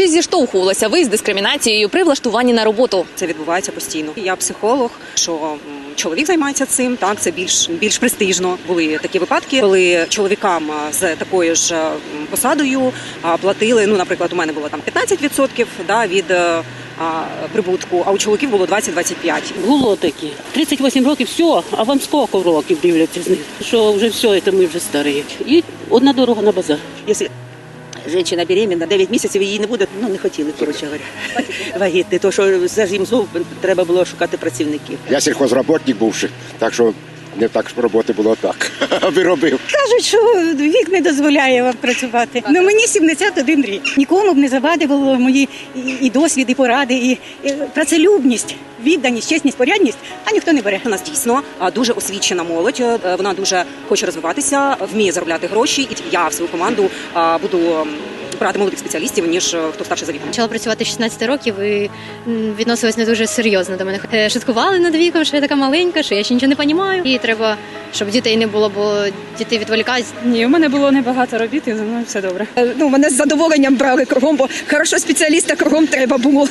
Чи зіштовхувалися ви з дискримінацією при влаштуванні на роботу? Це відбувається постійно. Я психолог, що чоловік займається цим. Так це більш більш престижно. Були такі випадки, коли чоловікам з такою ж посадою платили. Ну, наприклад, у мене було там 15% да, від е, а, прибутку, а у чоловіків було 20-25%. Було таке. 38 років, все, а вам скільки років дивляться з них? Що вже все, це ми вже старі. І одна дорога на базар. Якщо жінка беременна, 9 місяців її не буде, ну не хотіли, коротше говоря. вагітний, то що ж їм знову треба було шукати працівників. Я сільхозработник бувший, так що не так роботи було так, аби робив. Кажуть, що вік не дозволяє вам працювати. Ну мені 71 рік. Нікому б не завадило мої і, досвід, і поради, і, працелюбність, відданість, чесність, порядність, а ніхто не бере. У нас дійсно дуже освічена молодь. е, Вона дуже хоче розвиватися, вміє заробляти гроші. І я в свою команду буду брати молодих спеціалістів ніж е, хто старше за віком. Почала працювати з 16 років і відносилась не дуже серйозно до мене. Е, Шуткували над віком, що я така маленька, що я ще нічого не розумію. І треба, щоб дітей не було, бо діти відволікають. Ні, у мене було небагато робіт, і за мною все добре. Ну, мене з задоволенням брали кругом, бо хорошо спеціаліста кругом треба було.